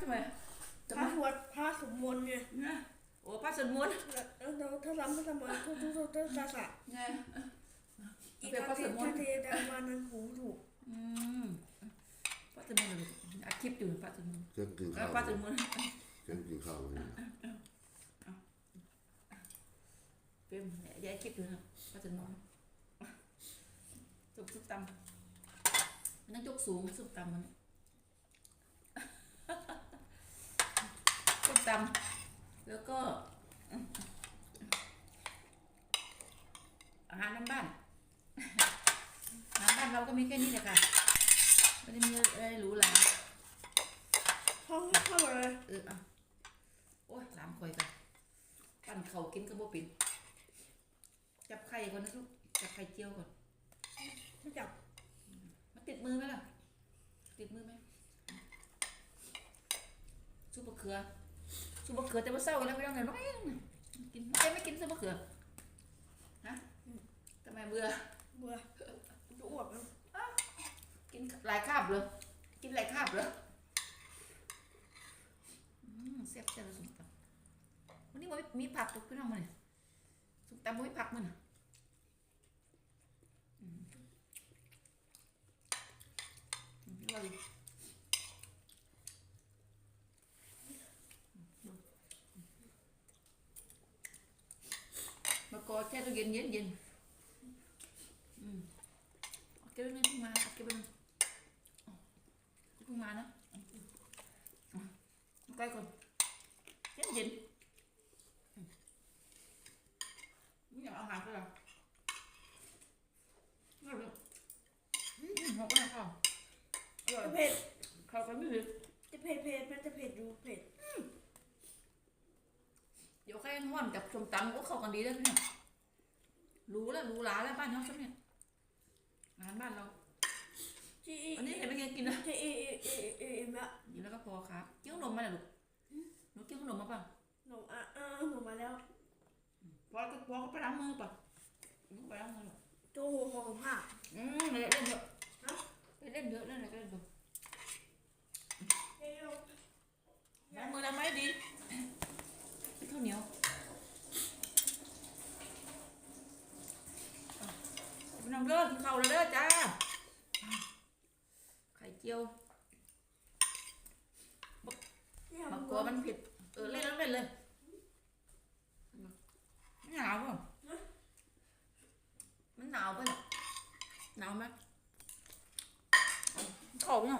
ทำไมทำพไมระสวดพระสวดมนต์ไงนะโอ้พระสวดมนต์แล้วเราถ้าทำไม่ทำมาทุกทุกทุกทุกภาษาไงอีกเป็นพระสทีวดมนถ้าต์เทดามานั้นหูถูกอืมพระสวดมนต์เลยอัดคลิปอยู่พระสวดมนต์เช่นกินเอข้าอวพระสวดมนต์เช่นกินข้าวเนี่ยเป็นยายคลิปอยู่นะพระสวดมนต์สุกสุกตำนั่งยกสูงสุกตำมันสุก ตำแล้วก็ อาหารน้ำบ้าน อาหารบ้านเราก็มีแค่นี้แหละค่ะไม่ได้มีอะไรหรูหราเข้าเข้ามาเลยเอออะโอ้ยสามคอยกันปั้นเขาวกินก็บ่เป็นจับไข่ก่อนนะลูกจับไข่เจียวก่อนไม่จับมันติดมือไหมล่ะ ติดมือไหมซุปมะเขือ ซุปมะเขือแต่ว่าเศร้าแล้วไม่ต้องไงน้อยนึงกินไม่ไม่กินซุปมะเขือฮะทำไมเบื่อเบื่อจะอ้วกแล้วกินหลายคาบเลยกินหลายคาบเลยอืมแซ่บแซ่บเลยส้มตำวันนี้มันมีผักตกขึ้นมาเลยส้มตำมันมีผักมันอะอืมอืมอร่อยดีมะกอก แช่ตู้เย็นเย็นเย็นอืมเอาเก็บไว้นึงเพิ่งมาเอาเก็บไว้นึงเพิ่งมานะอะใกล้ก่อนเย็นเย็นอืมนี่อยากเอาอาหารก็ได้นี่เลยอืมหอมก็ได้ค่ะอร่อยจะเผ็ดเข้าวกันไม่ผิดจะเผ็ดเผ็ดมันจะเผ็ดดูเผ็ดเดี๋ยวแค่ห้อนกับส้มตำก็เข้ากันดีแล้วเนี่ย รู้แล้วรู้หลาแล้วบ้านเขาใช่ไหมเนี่ยอาหารบ้านเราจีวันนี้เห็นเป็นไงกินนะจีเอเอเอเอเอ็มละกินแล้วก็พอครับเกี่ยวขนมมาเลยลูกหนูเกี่ยวขนมมาเปล่าหนูอะอะหนูมาแล้วพอก็พอก็ไปล้างมือเปล่าหนูไปล้างมือเหรอโจโหของผ้าอืมเล่นเยอะเล่นเยอะเล่นอะไรก็เล่นเยอะเฮ้ยล้างมือแล้วไหมดีข้าวเหนียว น้เด้อกินข่าแล้วเด้อจ้า ไข่เจียวมะกลัวมันผิดเออเล่นแล้วเป็นเลยหนาวป่ะมันหนาวป่ะหนาวไหมข้าวเนี่